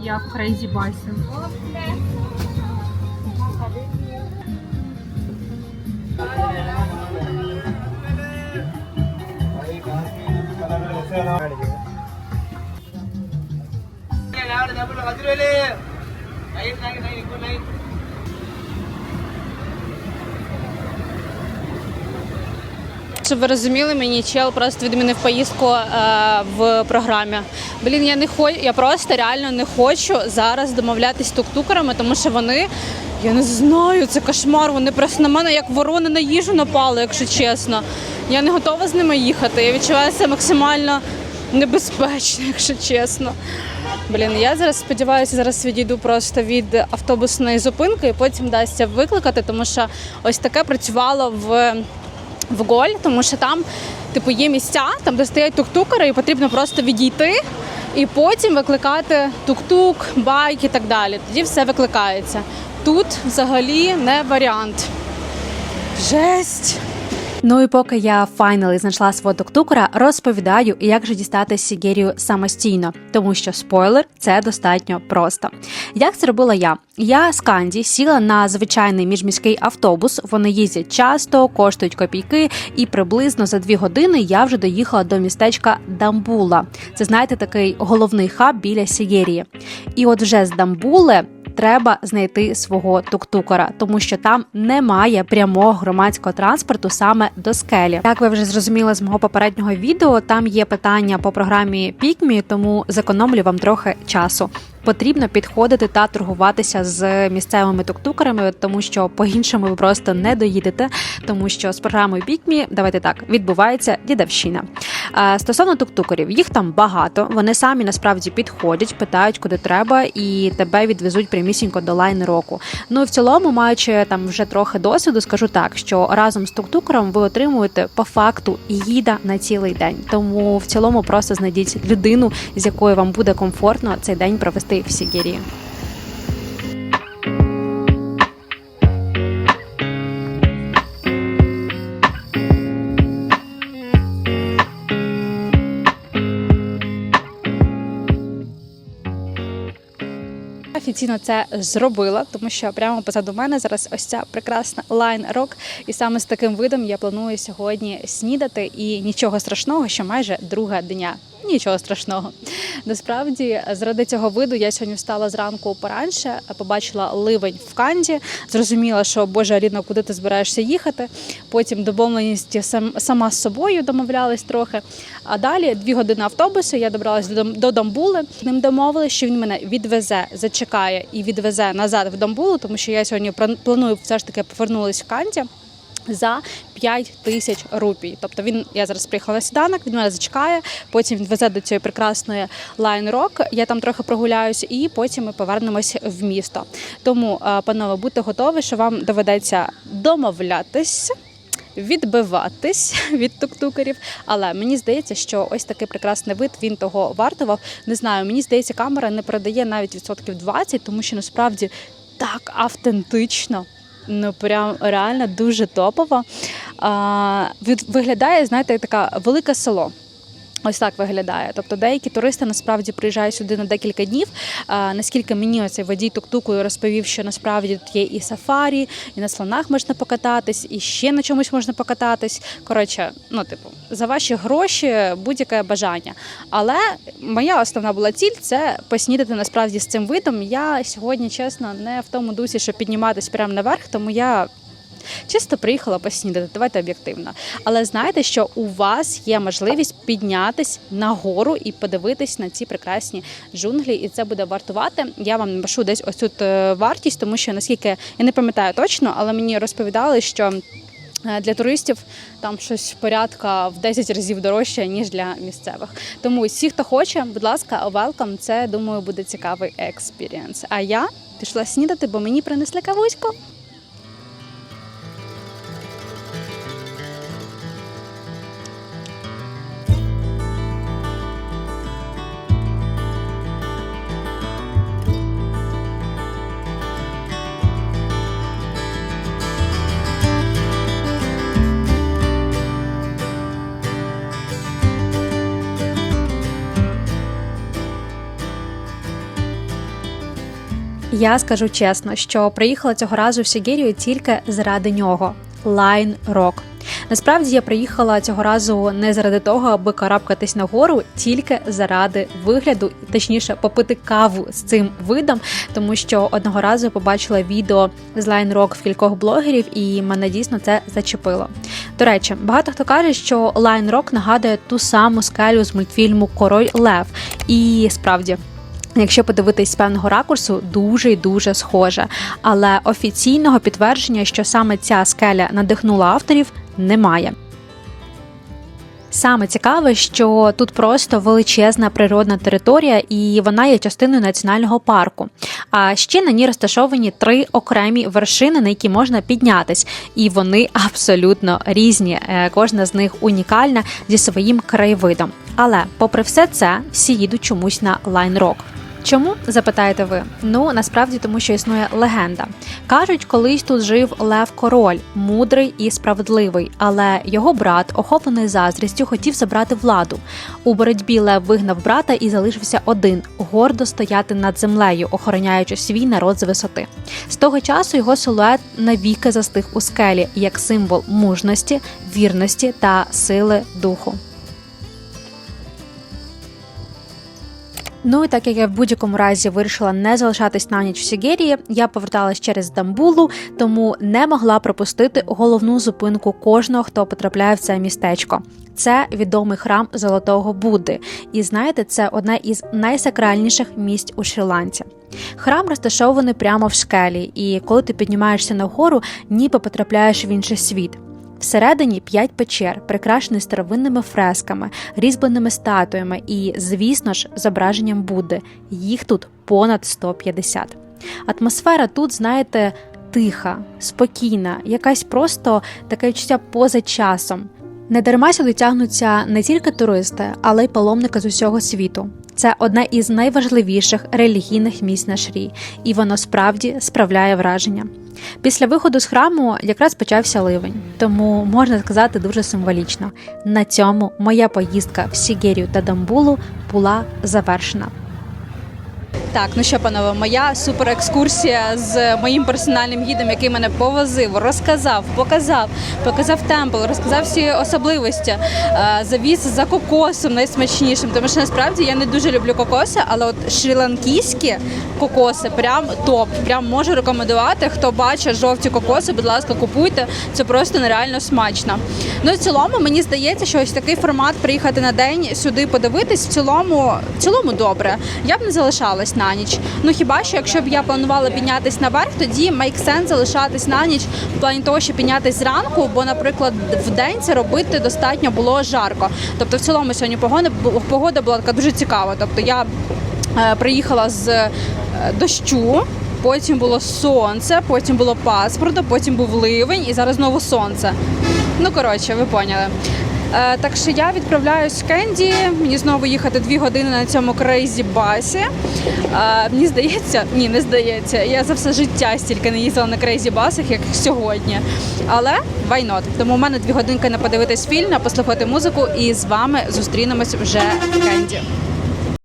Я в Crazy Басі. Щоб ви розуміли, мені чел просто відмінив поїздку е, в програмі. Блін, я не хочу, я просто реально не хочу зараз домовлятись з тук-тукерами, тому що вони, я не знаю, це кошмар. Вони просто на мене як ворони на їжу напали, якщо чесно. Я не готова з ними їхати. Я відчуваю це максимально небезпечно, якщо чесно. Блін, я зараз сподіваюся, зараз відійду просто від автобусної зупинки і потім дасться викликати, тому що ось таке працювало в в Голь, тому що там, типу, є місця, там де стоять тук-тукери, і потрібно просто відійти і потім викликати тук-тук, байк і так далі. Тоді все викликається. Тут взагалі не варіант. Жесть. Ну і поки я файнали знайшла свого туктукера, розповідаю, як же дістати Сігерію самостійно, тому що спойлер це достатньо просто. Як це робила я? Я з Канді сіла на звичайний міжміський автобус. Вони їздять часто, коштують копійки, і приблизно за дві години я вже доїхала до містечка Дамбула. Це знаєте такий головний хаб біля Сігерії. І от вже з Дамбуле треба знайти свого тук-тукера, тому що там немає прямого громадського транспорту саме до скелі. Як ви вже зрозуміли з мого попереднього відео, там є питання по програмі Пікмі, тому зекономлю вам трохи часу. Потрібно підходити та торгуватися з місцевими тук-тукерами, тому що по-іншому ви просто не доїдете, тому що з програмою Пікмі, давайте так, відбувається дідавщина. Е, Стосовно тук-тукерів, їх там багато. Вони самі насправді підходять, питають, куди треба, і тебе відвезуть прямісінько до лайн року. Ну і в цілому, маючи там вже трохи досвіду, скажу так, що разом з тук-тукером ви отримуєте по факту їда на цілий день. Тому в цілому просто знайдіть людину, з якою вам буде комфортно цей день провести в Сігірії. Офіційно це зробила, тому що прямо позаду мене зараз ось ця прекрасна лайн рок. І саме з таким видом я планую сьогодні снідати. І нічого страшного, що майже друга дня. Нічого страшного. Насправді, заради цього виду я сьогодні встала зранку поранше, побачила ливень в канді, зрозуміла, що Боже Аліно, куди ти збираєшся їхати. Потім домовленість сам, сама з собою домовлялась трохи. А далі дві години автобусу. Я добралась до, Дамбули. Ним домовились, що він мене відвезе, зачекає і відвезе назад в Дамбулу, тому що я сьогодні план- планую все ж таки повернулась в канді. За 5 тисяч рупій. Тобто він, я зараз приїхала на сіданок, він мене зачекає, потім він везе до цієї прекрасної Line Rock, я там трохи прогуляюсь, і потім ми повернемось в місто. Тому, е, панове, будьте готові, що вам доведеться домовлятись. Відбиватись від тук-тукерів, але мені здається, що ось такий прекрасний вид він того вартував. Не знаю, мені здається, камера не передає навіть відсотків 20, тому що насправді так автентично. Ну, прям реально дуже топово. А, від- виглядає, знаєте, як таке велике село. Ось так виглядає. Тобто деякі туристи насправді приїжджають сюди на декілька днів. А, наскільки мені оцей водій тук-туку розповів, що насправді тут є і сафарі, і на слонах можна покататись, і ще на чомусь можна покататись. Коротше, ну типу, за ваші гроші будь-яке бажання. Але моя основна була ціль це поснідати насправді з цим видом. Я сьогодні, чесно, не в тому дусі, щоб підніматись прямо наверх, тому я Чисто приїхала поснідати, давайте об'єктивно. Але знаєте, що у вас є можливість піднятись нагору і подивитись на ці прекрасні джунглі, і це буде вартувати. Я вам напишу десь ось тут е, вартість, тому що наскільки я не пам'ятаю точно, але мені розповідали, що. е, Для туристів там щось порядка в 10 разів дорожче, ніж для місцевих. Тому всі, хто хоче, будь ласка, welcome. Це думаю буде цікавий експірієнс. А я пішла снідати, бо мені принесли кавуську. Я скажу чесно, що приїхала цього разу в Сігерію тільки заради нього. Лайн Рок. Насправді я приїхала цього разу не заради того, аби карабкатись на гору, тільки заради вигляду, точніше, попити каву з цим видом, тому що одного разу побачила відео з Лайн Рок в кількох блогерів, і мене дійсно це зачепило. До речі, багато хто каже, що Лайн Рок нагадує ту саму скелю з мультфільму Король Лев. І справді. Якщо подивитись з певного ракурсу, дуже й дуже схоже. Але офіційного підтвердження, що саме ця скеля надихнула авторів, немає. Саме цікаве, що тут просто величезна природна територія, і вона є частиною національного парку. А ще на ній розташовані три окремі вершини, на які можна піднятись, і вони абсолютно різні. Е, Кожна з них унікальна зі своїм краєвидом. Але, попри все це, всі їдуть чомусь на Лайн Рок. Чому запитаєте ви? Ну насправді тому, що існує легенда. Кажуть, колись тут жив Лев Король, мудрий і справедливий, але його брат, охоплений заздрістю, хотів забрати владу. У боротьбі Лев вигнав брата і залишився один гордо стояти над землею, охороняючи свій народ з висоти. З того часу його силует навіки застиг у скелі як символ мужності, вірності та сили духу. Ну і так як я в будь-якому разі вирішила не залишатись на ніч в Сігерії, я поверталась через Стамбулу, тому не могла пропустити головну зупинку кожного, хто потрапляє в це містечко. Це відомий храм Золотого Будди. І знаєте, це одне із найсакральніших місць у Шрі-Ланці. Храм розташований прямо в скелі, і коли ти піднімаєшся нагору, ніби потрапляєш в інший світ. Всередині п'ять печер, прикрашені старовинними фресками, різьбленими статуями і, звісно ж, зображенням Будди. Їх тут понад 150. Атмосфера тут, знаєте, тиха, спокійна, якась просто таке відчуття поза часом. Недарма сюди тягнуться не тільки туристи, але й паломники з усього світу. Це одне із найважливіших релігійних місць на Шрі, і воно справді справляє враження. Після виходу з храму якраз почався ливень, тому можна сказати дуже символічно. На цьому моя поїздка в Сігерію та Дамбулу була завершена. Так, ну що, панове, моя суперекскурсія з моїм персональним гідом, який мене повозив, розказав, показав, показав темпл, розказав всі особливості, е, завіз за кокосом найсмачнішим. Тому що насправді я не дуже люблю кокоси, але от шрі-ланкійські кокоси прям топ. Прям можу рекомендувати. Хто бачить жовті кокоси, будь ласка, купуйте. Це просто нереально смачно. Ну в цілому мені здається, що ось такий формат приїхати на день сюди подивитись. В цілому, в цілому добре. Я б не залишалась на ніч. Ну хіба що, якщо б я планувала піднятись наверх, тоді make sense залишатись на ніч в плані того, що піднятись зранку, бо, наприклад, в день це робити достатньо було жарко. Тобто, в цілому сьогодні погода погода була така дуже цікава. Тобто я е, приїхала з е, дощу. Потім було сонце, потім було паспорт, потім був ливень і зараз знову сонце. Ну коротше, ви поняли. Е, так що я відправляюсь в Кенді. Мені знову їхати дві години на цьому крейзі басі. Е, мені здається, ні, не здається. Я за все життя стільки не їздила на крейзі басах, як сьогодні. Але why not? Тому в мене дві годинки на подивитись фільм, на послухати музику, і з вами зустрінемось вже в Кенді.